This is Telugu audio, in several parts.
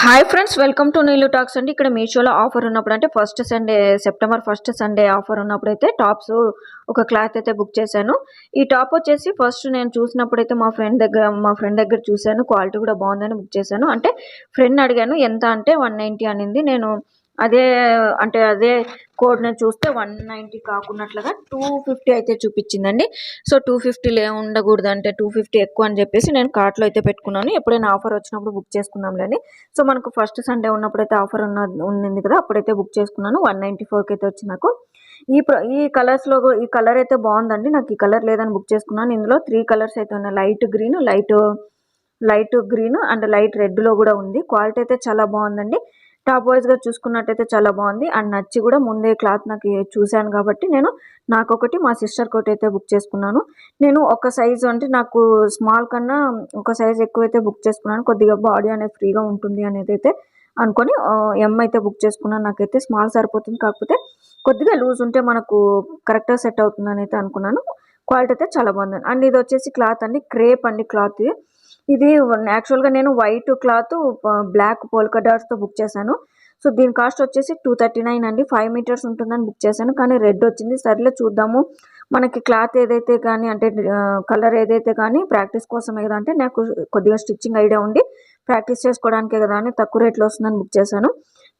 హాయ్ ఫ్రెండ్స్ వెల్కమ్ టు నీళ్ళు టాక్స్ అండి. ఇక్కడ మీషోలో ఆఫర్ ఉన్నప్పుడు అంటే first Sunday September first Sunday offer ఉన్నప్పుడు అయితే టాప్స్ ఒక క్లాత్ అయితే బుక్ చేశాను. ఈ టాప్ వచ్చేసి ఫస్ట్ నేను చూసినప్పుడు అయితే మా ఫ్రెండ్ దగ్గర మా ఫ్రెండ్ దగ్గర చూశాను. క్వాలిటీ కూడా బాగుందని బుక్ చేశాను. అంటే ఫ్రెండ్ అడిగాను ఎంత అంటే వన్ నైంటీ అనింది. నేను అదే అంటే అదే కోడ్ని చూస్తే వన్ నైంటీ కాకున్నట్లుగా టూ ఫిఫ్టీ అయితే చూపించిందండి. సో టూ ఫిఫ్టీలో ఏమి ఉండకూడదు అంటే టూ ఫిఫ్టీ ఎక్కువ అని చెప్పేసి నేను కార్ట్లో అయితే పెట్టుకున్నాను. ఎప్పుడైనా ఆఫర్ వచ్చినప్పుడు బుక్ చేసుకుందాంలేండి. సో మనకు ఫస్ట్ సండే ఉన్నప్పుడు అయితే ఆఫర్ ఉన్న ఉంది కదా అప్పుడైతే బుక్ చేసుకున్నాను. వన్ నైంటీ ఫోర్కి అయితే వచ్చి నాకు. ఈ ప్ర ఈ కలర్స్లో ఈ కలర్ అయితే బాగుందండి. నాకు ఈ కలర్ లేదని బుక్ చేసుకున్నాను. ఇందులో త్రీ కలర్స్ అయితే ఉన్నాయి. Light green light light green and light రెడ్లో కూడా ఉంది. క్వాలిటీ అయితే చాలా బాగుందండి. టాప్ వైజ్గా చూసుకున్నట్టయితే చాలా బాగుంది. అండ్ నచ్చి కూడా ముందే క్లాత్ నాకు చూశాను కాబట్టి నేను నాకు ఒకటి మా సిస్టర్ ఒకటి అయితే బుక్ చేసుకున్నాను. నేను ఒక సైజు అంటే నాకు స్మాల్ కన్నా ఒక సైజు ఎక్కువైతే బుక్ చేసుకున్నాను. కొద్దిగా బాడీ అనేది ఫ్రీగా ఉంటుంది అనేది అయితే అనుకొని ఎం అయితే బుక్ చేసుకున్నాను. నాకైతే స్మాల్ సరిపోతుంది. కాకపోతే కొద్దిగా లూజ్ ఉంటే మనకు కరెక్ట్గా సెట్ అవుతుంది అని అయితే అనుకున్నాను. క్వాలిటీ అయితే చాలా బాగుంది. అండ్ ఇది వచ్చేసి క్లాత్ అండి. క్రేప్ అండి క్లాత్ ఇది యాక్చువల్గా నేను వైట్ క్లాత్ బ్లాక్ పోల్కా డాట్స్తో బుక్ చేశాను. సో దీని కాస్ట్ వచ్చేసి టూ థర్టీ నైన్ అండి. ఫైవ్ మీటర్స్ ఉంటుందని బుక్ చేశాను. కానీ రెడ్ వచ్చింది. సర్లే చూద్దాము. మనకి క్లాత్ ఏదైతే కానీ అంటే కలర్ ఏదైతే కానీ ప్రాక్టీస్ కోసమే కదా అంటే నాకు కొద్దిగా స్టిచ్చింగ్ ఐడియా ఉండి ప్రాక్టీస్ చేసుకోవడానికే కదా అని తక్కువ రేట్లో వస్తుందని బుక్ చేశాను.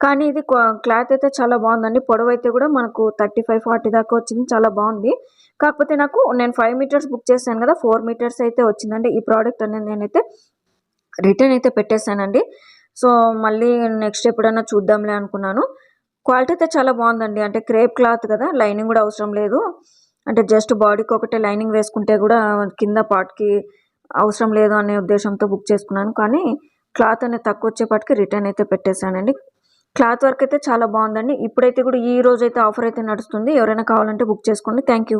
కానీ ఇది క్లాత్ అయితే చాలా బాగుందండి. పొడవు అయితే కూడా మనకు థర్టీ ఫైవ్ ఫార్టీ దాకా వచ్చింది. చాలా బాగుంది. కాకపోతే నాకు నేను ఫైవ్ మీటర్స్ బుక్ చేశాను కదా ఫోర్ మీటర్స్ అయితే వచ్చిందండి ఈ ప్రోడక్ట్ అనేది నేనైతే రిటర్న్ అయితే పెట్టేశానండి. సో మళ్ళీ నెక్స్ట్ ఎప్పుడైనా చూద్దాంలే అనుకున్నాను. క్వాలిటీ అయితే చాలా బాగుందండి. అంటే క్రేప్ క్లాత్ కదా లైనింగ్ కూడా అవసరం లేదు. అంటే జస్ట్ బాడీకి ఒకటే లైనింగ్ వేసుకుంటే కూడా కింద పార్ట్కి అవసరం లేదు అనే ఉద్దేశంతో బుక్ చేసుకున్నాను. కానీ క్లాత్ అనేది తక్కువ వచ్చేపాటికి రిటర్న్ అయితే పెట్టేశానండి. క్లాత్ వర్క్ అయితే చాలా బాగుందండి. ఇప్పుడైతే కూడా ఈ రోజు అయితే ఆఫర్ అయితే నడుస్తుంది. ఎవరైనా కావాలంటే బుక్ చేసుకోండి. Thank you